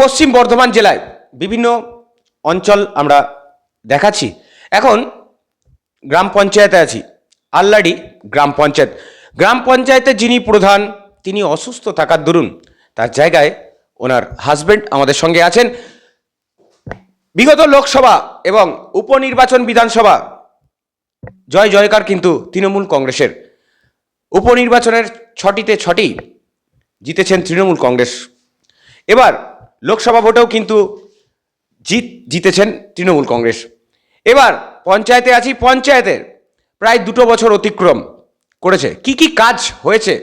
পশ্চিম বর্ধমান জেলায় বিভিন্ন অঞ্চল আমরা দেখাচ্ছি। এখন গ্রাম পঞ্চায়েতে আছি। আল্লাডি গ্রাম পঞ্চায়েত। গ্রাম পঞ্চায়েতের যিনি প্রধান, তিনি অসুস্থ থাকার দরুন তার জায়গায় ওনার হাজবেন্ড আমাদের সঙ্গে আছেন। বিগত লোকসভা এবং উপনির্বাচন বিধানসভা, জয় জয়কার কিন্তু তৃণমূল কংগ্রেসের। উপনির্বাচনের ছটিতে ছটি জিতেছেন তৃণমূল কংগ্রেস। এবার লোকসভা ভোটেও কিন্তু জিত জিতেছেন তৃণমূল কংগ্রেস। এবার পঞ্চায়েতে আছি পঞ্চায়েতের প্রায় দুটো বছর অতিক্রম করেছে। কি কি কাজ হয়েছে?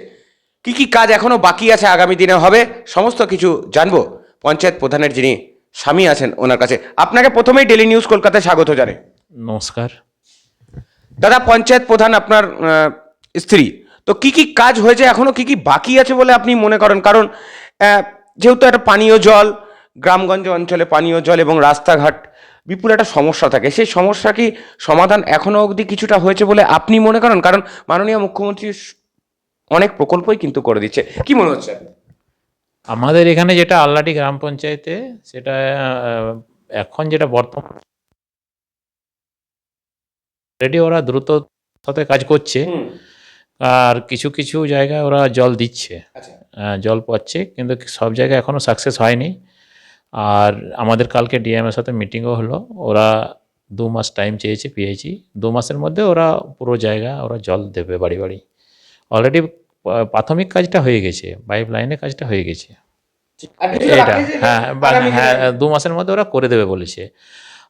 কি কি কাজ এখনও বাকি আছে আগামী দিনে হবে? সমস্ত কিছু জানব। পঞ্চায়েত প্রধানের যিনি স্বামী আছেন ওনার কাছে। আপনাকে প্রথমেই ডেলি নিউজ কলকাতায় স্বাগত জানে নমস্কার। দাদা পঞ্চায়েত প্রধান আপনার স্ত্রী। তো কি কি কাজ হয়েছে? এখনও কি কি বাকি আছে বলে আপনি মনে করেন? কারণ যেহেতু একটা পানীয় জল গ্রামগঞ্জ অঞ্চলে পানীয় জল এবং রাস্তাঘাট বিপুল একটা সমস্যা থাকে সেই সমস্যা কি সমাধান এখনও অবধি কিছুটা হয়েছে বলে আপনি মনে করেন? কারণ মাননীয় মুখ্যমন্ত্রী অনেক প্রকল্পই কিন্তু করে দিচ্ছে। কি মনে হচ্ছে? আমাদের এখানে যেটা আল্লাটি গ্রাম পঞ্চায়েতে সেটা এখন যেটা বর্তমান ওরা দ্রুত সাথে কাজ করছে। আর কিছু কিছু জায়গায় ওরা জল দিচ্ছে। আচ্ছা। জল পাচ্ছে কিন্তু সব জায়গায় এখনও সাকসেস হয়নি। আর আমাদের কালকে ডিএমের সাথে মিটিংও হলো ওরা দু মাস টাইম চেয়েছে পেয়েছি দু মাসের মধ্যে ওরা পুরো জায়গা ওরা জল দেবে বাড়ি বাড়ি। অলরেডি প্রাথমিক কাজটা হয়ে গেছে পাইপ লাইনের কাজটা হয়ে গেছে। এটা হ্যাঁ হ্যাঁ দু মাসের মধ্যে ওরা করে দেবে বলেছে।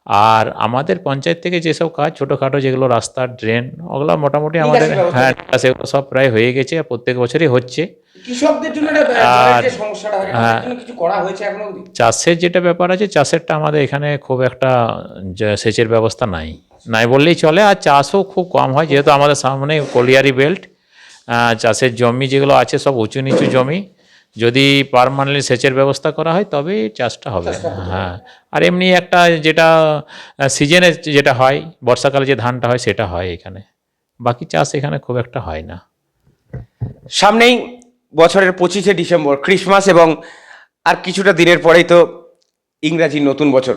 আর আমাদের পঞ্চায়েত থেকে যেসব কাজ ছোটোখাটো যেগুলো রাস্তা ড্রেন ওগুলো মোটামুটি আমাদের হ্যাঁ সেগুলো সব প্রায় হয়ে গেছে আর প্রত্যেক বছরই হচ্ছে। আর- হয়। চাষের যেটা ব্যাপার আছে চাষেরটা আমাদের এখানে খুব একটা সেচের ব্যবস্থা নাই। নাই বললেই চলে আর চাষও খুব কম হয় যেহেতু আমাদের সামনে কলিয়ারি বেল্ট চাষের জমি যেগুলো আছে সব উঁচু নিচু জমি। যদি পারমানেন্টলি সেচের ব্যবস্থা করা হয় তবে চাষটা হবে। হ্যাঁ। আর এমনি একটা যেটা সিজনে যেটা হয় বর্ষাকালে যে ধানটা হয় সেটা হয় এখানে। বাকি চাষ এখানে খুব একটা হয় না। সামনেই বছরের পঁচিশে ডিসেম্বর ক্রিসমাস এবং আর কিছুটা দিনের পরেই তো ইংরাজি নতুন বছর।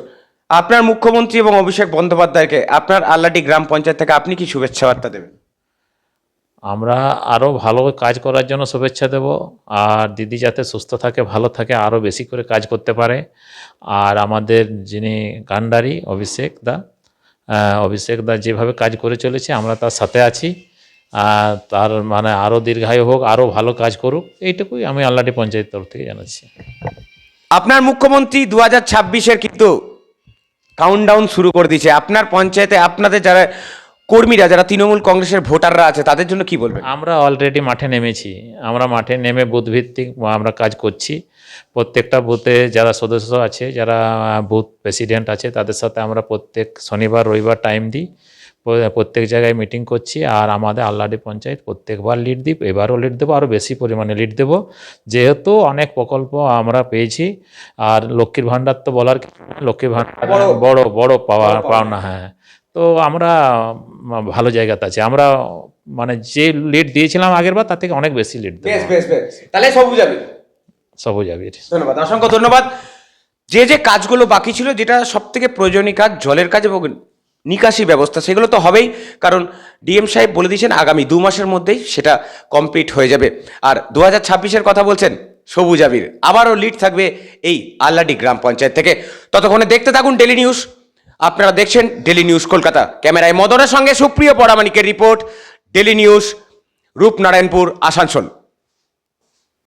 আপনার মুখ্যমন্ত্রী এবং অভিষেক বন্দ্যোপাধ্যায়কে আপনার আল্লাটি গ্রাম পঞ্চায়েত থেকে আপনি কি শুভেচ্ছা বার্তা দেবেন? আমরা আরও ভালো কাজ করার জন্য শুভেচ্ছা দেব। আর দিদি যাতে সুস্থ থাকে, ভালো থাকে আরও বেশি করে কাজ করতে পারে। আর আমাদের যিনি গান্ডারি, অভিষেক দা অভিষেক দা যেভাবে কাজ করে চলেছে, আমরা তার সাথে আছি। তার মানে আরও দীর্ঘায়ু হোক আরও ভালো কাজ করুক, এইটুকুই আমি আল্লাটি পঞ্চায়েত তরফ থেকে জানাচ্ছি। আপনার মুখ্যমন্ত্রী দু হাজার কিন্তু কাউন্টডাউন শুরু করে দিয়েছে। আপনার পঞ্চায়েতে, আপনাদের যারা কর্মীরা যারা তৃণমূল কংগ্রেসের ভোটাররা আছে তাদের জন্য কি বলবেন? আমরা অলরেডি মাঠে নেমেছি। আমরা মাঠে নেমে বুথ ভিত্তিক আমরা কাজ করছি। প্রত্যেকটা বুথে যারা সদস্য আছে যারা বুথ প্রেসিডেন্ট আছে তাদের সাথে আমরা প্রত্যেক শনিবার রবিবার টাইম দিই। প্রত্যেক জায়গায় মিটিং করছি আর আমাদের আল্লাডি পঞ্চায়েত প্রত্যেকবার লিড দিই এবারও লিড দেবো আরও বেশি পরিমাণে লিড দেবো। যেহেতু অনেক প্রকল্প আমরা পেয়েছি আর লক্ষ্মীর ভাণ্ডার তো বলার লক্ষ্মীর ভাণ্ডার বড়- বড় পাওয়া। পাওনা হ্যাঁ। তো আমরা ভালো জায়গাতে আছি। আমরা মানে যে লিড দিয়েছিলাম আগের বার তার থেকে অনেক বেশি লিড বেশ বেশ বেশ। তাহলে সবুজ যাবে সবুজ আবির ধন্যবাদ অসংখ্য ধন্যবাদ। যে যে কাজগুলো বাকি ছিল যেটা সব থেকে প্রয়োজনীয় কাজ জলের কাজ এবং নিকাশি ব্যবস্থা সেগুলো তো হবেই। কারণ ডিএম সাহেব বলে দিয়েছেন আগামী দু মাসের মধ্যেই সেটা কমপ্লিট হয়ে যাবে। আর দু হাজার ছাব্বিশের কথা বলছেন সবুজ আবির। আবারও লিড থাকবে এই আল্লাডি গ্রাম পঞ্চায়েত থেকে। ততক্ষণে দেখতে থাকুন ডেলি নিউজ আপনারা দেখছেন ডেলি নিউজ কলকাতা। ক্যামেরায় মদনের সঙ্গে Supriyo পরামানিকের report daily news Rupnarayanpur, Asansol.